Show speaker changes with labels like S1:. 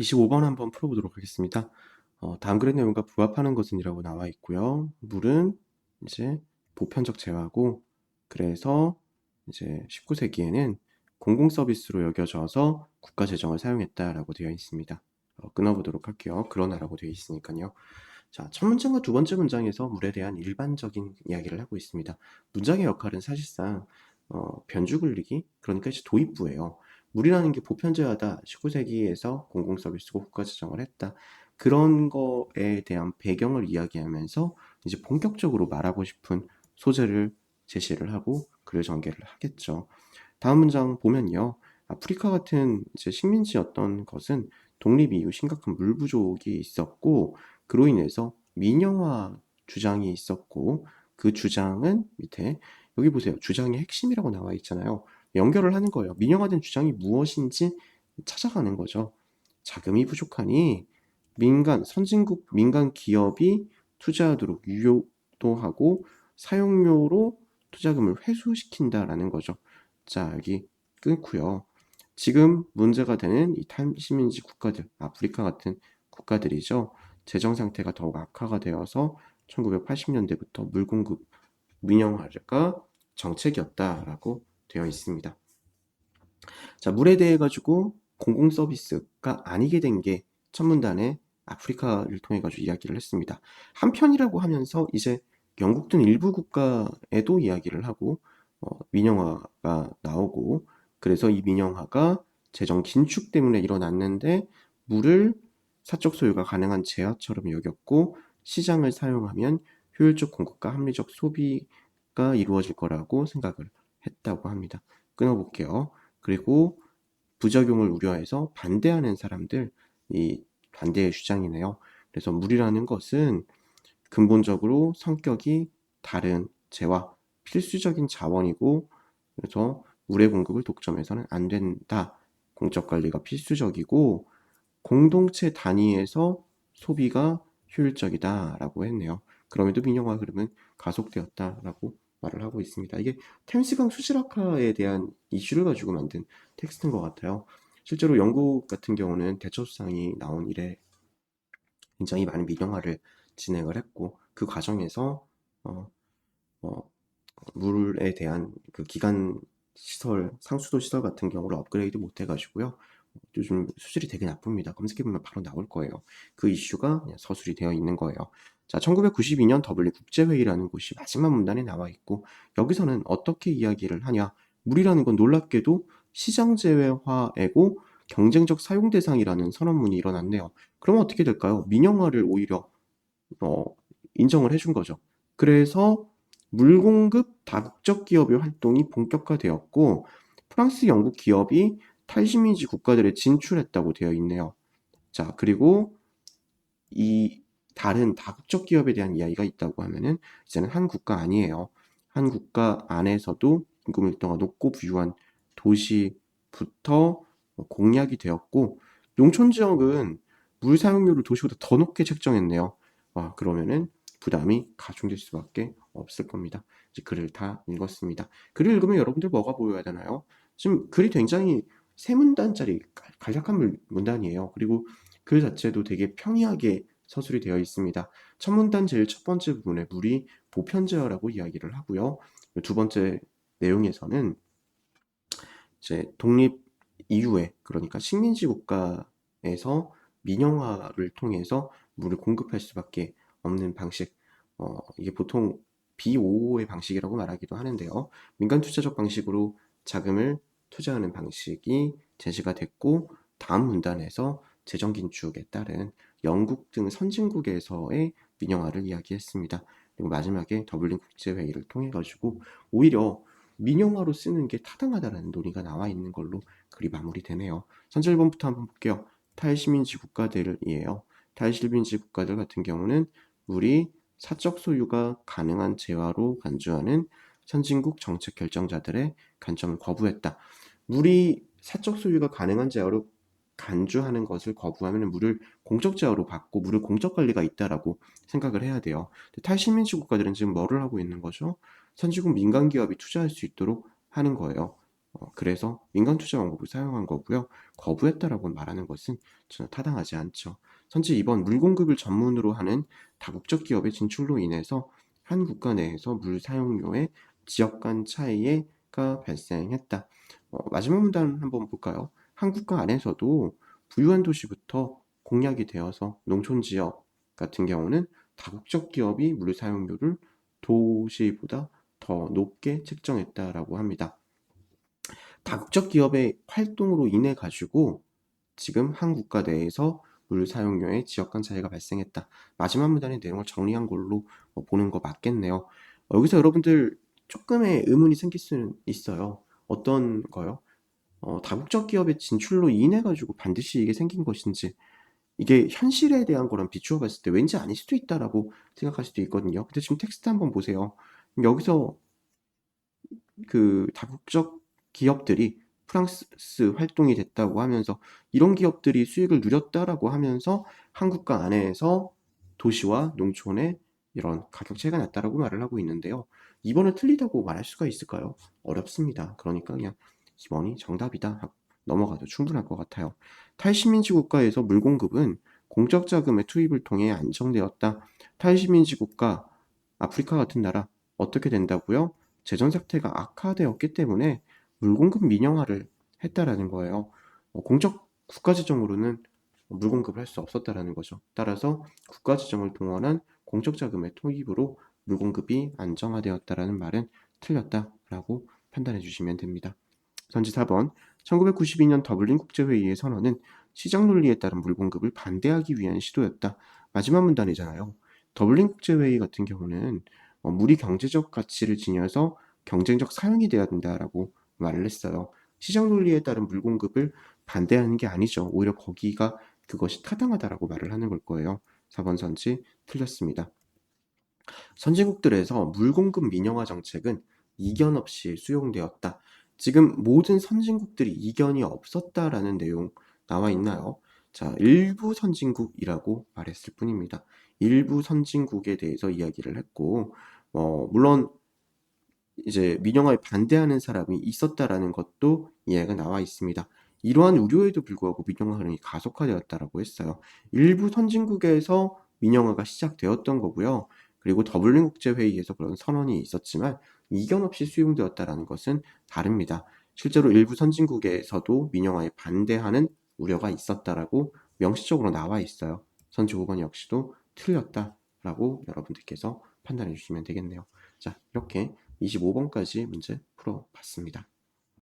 S1: 25번 한번 풀어보도록 하겠습니다. 어, 다음 글의 내용과 부합하는 것은이라고 나와 있고요. 물은 이제 보편적 재화고 그래서 이제 19세기에는 공공 서비스로 여겨져서 국가 재정을 사용했다라고 되어 있습니다. 어, 끊어보도록 할게요. 그러나라고 되어 있으니까요. 자, 첫 문장과 두 번째 문장에서 물에 대한 일반적인 이야기를 하고 있습니다. 문장의 역할은 사실상 어, 변주 굴리기, 그러니까 이제 도입부예요. 물이라는 게 보편제하다. 19세기에서 공공 서비스고 국가 재정을 했다. 그런 거에 대한 배경을 이야기하면서 이제 본격적으로 말하고 싶은 소재를 제시를 하고 글을 전개를 하겠죠. 다음 문장 보면요. 아프리카 같은 이제 식민지였던 것은 독립 이후 심각한 물 부족이 있었고 그로 인해서 민영화 주장이 있었고 그 주장은 밑에 여기 보세요. 주장의 핵심이라고 나와 있잖아요. 연결을 하는 거예요. 민영화된 주장이 무엇인지 찾아가는 거죠. 자금이 부족하니 민간 선진국 민간 기업이 투자하도록 유도하고 사용료로 투자금을 회수시킨다라는 거죠. 자, 여기 끊고요. 지금 문제가 되는 이 탈시민지 국가들, 아프리카 같은 국가들이죠. 재정 상태가 더욱 악화가 되어서 1980년대부터 물 공급 민영화가 정책이었다라고 되어 있습니다. 자, 물에 대해 가지고 공공 서비스가 아니게 된게첫 문단에 아프리카를 통해 가지고 이야기를 했습니다. 한편이라고 하면서 이제 영국 등 일부 국가에도 이야기를 하고 어, 민영화가 나오고 그래서 이 민영화가 재정 긴축 때문에 일어났는데 물을 사적 소유가 가능한 제약처럼 여겼고 시장을 사용하면 효율적 공급과 합리적 소비가 이루어질 거라고 생각을 했다고 합니다. 끊어볼게요. 그리고 부작용을 우려해서 반대하는 사람들, 이 반대의 주장이네요. 그래서 물이라는 것은 근본적으로 성격이 다른 재와 필수적인 자원이고, 그래서 물의 공급을 독점해서는 안 된다. 공적 관리가 필수적이고, 공동체 단위에서 소비가 효율적이다라고 했네요. 그럼에도 민영화 흐름은 가속되었다라고 말을 하고 있습니다. 이게 템스강 수질학화에 대한 이슈를 가지고 만든 텍스트인 것 같아요. 실제로 영국 같은 경우는 대처수상이 나온 이래 굉장히 많은 민영화를 진행을 했고 그 과정에서 어, 어, 물에 대한 그 기간 시설, 상수도 시설 같은 경우를 업그레이드 못 해가지고요. 요즘 수질이 되게 나쁩니다. 검색해보면 바로 나올 거예요. 그 이슈가 서술이 되어 있는 거예요. 자, 1992년 더블린 국제회의라는 곳이 마지막 문단에 나와 있고 여기서는 어떻게 이야기를 하냐? 물이라는 건 놀랍게도 시장 제외화이고 경쟁적 사용 대상이라는 선언문이 일어났네요. 그럼 어떻게 될까요? 민영화를 오히려 어, 인정을 해준 거죠. 그래서 물 공급 다국적 기업의 활동이 본격화되었고 프랑스, 영국 기업이 탈시민지 국가들에 진출했다고 되어 있네요. 자, 그리고 이 다른 다국적 기업에 대한 이야기가 있다고 하면은 이제는 한 국가 아니에요. 한 국가 안에서도 임금 일도가 높고 부유한 도시부터 공약이 되었고 농촌 지역은 물 사용료를 도시보다 더 높게 책정했네요. 와, 그러면은 부담이 가중될 수밖에 없을 겁니다. 이제 글을 다 읽었습니다. 글을 읽으면 여러분들 뭐가 보여야 되나요? 지금 글이 굉장히 세 문단짜리 간략한 문단이에요. 그리고 글 자체도 되게 평이하게 서술이 되어 있습니다. 첫 문단 제일 첫 번째 부분에 물이 보편제어라고 이야기를 하고요. 두 번째 내용에서는 이제 독립 이후에 그러니까 식민지 국가에서 민영화를 통해서 물을 공급할 수밖에 없는 방식 어, 이게 보통 비오의 방식이라고 말하기도 하는데요. 민간 투자적 방식으로 자금을 투자하는 방식이 제시가 됐고 다음 문단에서 재정 긴축에 따른 영국 등 선진국에서의 민영화를 이야기했습니다. 그리고 마지막에 더블린 국제회의를 통해 가지고 오히려 민영화로 쓰는 게 타당하다는 논의가 나와 있는 걸로 글이 마무리되네요. 선제 1번부터 한번 볼게요. 탈시민지 국가들이에요. 탈시민지 국가들 같은 경우는 물이 사적 소유가 가능한 재화로 간주하는 선진국 정책 결정자들의 관점을 거부했다. 물이 사적 소유가 가능한 재화로 간주하는 것을 거부하면 물을 공적 제어로 받고 물을 공적 관리가 있다라고 생각을 해야 돼요. 탈식민지 국가들은 지금 뭐를 하고 있는 거죠? 선진국 민간 기업이 투자할 수 있도록 하는 거예요. 어, 그래서 민간 투자 방법을 사용한 거고요. 거부했다라고 말하는 것은 전혀 타당하지 않죠. 선지 이번 물 공급을 전문으로 하는 다국적 기업의 진출로 인해서 한 국가 내에서 물 사용료의 지역 간 차이가 발생했다. 어, 마지막 문단 한번 볼까요? 한 국가 안에서도 부유한 도시부터 공약이 되어서 농촌 지역 같은 경우는 다국적 기업이 물 사용료를 도시보다 더 높게 책정했다라고 합니다. 다국적 기업의 활동으로 인해 가지고 지금 한 국가 내에서 물 사용료의 지역 간 차이가 발생했다. 마지막 문단의 내용을 정리한 걸로 어, 보는 거 맞겠네요. 어, 여기서 여러분들 조금의 의문이 생길 수는 있어요. 어떤 거요? 어, 다국적 기업의 진출로 인해 가지고 반드시 이게 생긴 것인지 이게 현실에 대한 거랑 비추어 봤을 때 왠지 아닐 수도 있다라고 생각할 수도 있거든요. 근데 지금 텍스트 한번 보세요. 여기서 그 다국적 기업들이 프랑스 활동이 됐다고 하면서 이런 기업들이 수익을 누렸다라고 하면서 한국가 안에서 도시와 농촌의 이런 가격 차이가 났다라고 말을 하고 있는데요. 2번은 틀리다고 말할 수가 있을까요? 어렵습니다. 그러니까 그냥 2번이 정답이다 넘어가도 충분할 것 같아요. 탈시민지 국가에서 물 공급은 공적 자금의 투입을 통해 안정되었다. 탈시민지 국가, 아프리카 같은 나라 어떻게 된다고요? 재정 상태가 악화되었기 때문에 물 공급 민영화를 했다라는 거예요. 어, 공적 국가 재정으로는 물 공급을 할 수 없었다라는 거죠. 따라서 국가 재정을 동원한 공적 자금의 투입으로 물 공급이 안정화되었다라는 말은 틀렸다라고 판단해 주시면 됩니다. 선지 4번 1992년 더블린 국제회의의 선언은 시장 논리에 따른 물 공급을 반대하기 위한 시도였다. 마지막 문단이잖아요. 더블린 국제회의 같은 경우는 어, 물이 경제적 가치를 지녀서 경쟁적 사용이 돼야 된다라고 말을 했어요. 시장 논리에 따른 물 공급을 반대하는 게 아니죠. 오히려 거기가 그것이 타당하다라고 말을 하는 걸 거예요. 4번 선지 틀렸습니다. 선진국들에서 물 공급 민영화 정책은 이견 없이 수용되었다. 지금 모든 선진국들이 이견이 없었다라는 내용 나와 있나요? 자, 일부 선진국이라고 말했을 뿐입니다. 일부 선진국에 대해서 이야기를 했고, 어, 물론 이제 민영화에 반대하는 사람이 있었다라는 것도 이해가 나와 있습니다. 이러한 우려에도 불구하고 민영화 흐름이 가속화되었다라고 했어요. 일부 선진국에서 민영화가 시작되었던 거고요. 그리고 더블린 국제회의에서 그런 선언이 있었지만 이견 없이 수용되었다라는 것은 다릅니다. 실제로 일부 선진국에서도 민영화에 반대하는 우려가 있었다라고 명시적으로 나와 있어요. 선지 5번 역시도 틀렸다라고 여러분들께서 판단해 주시면 되겠네요. 자, 이렇게 25번까지 문제 풀어봤습니다.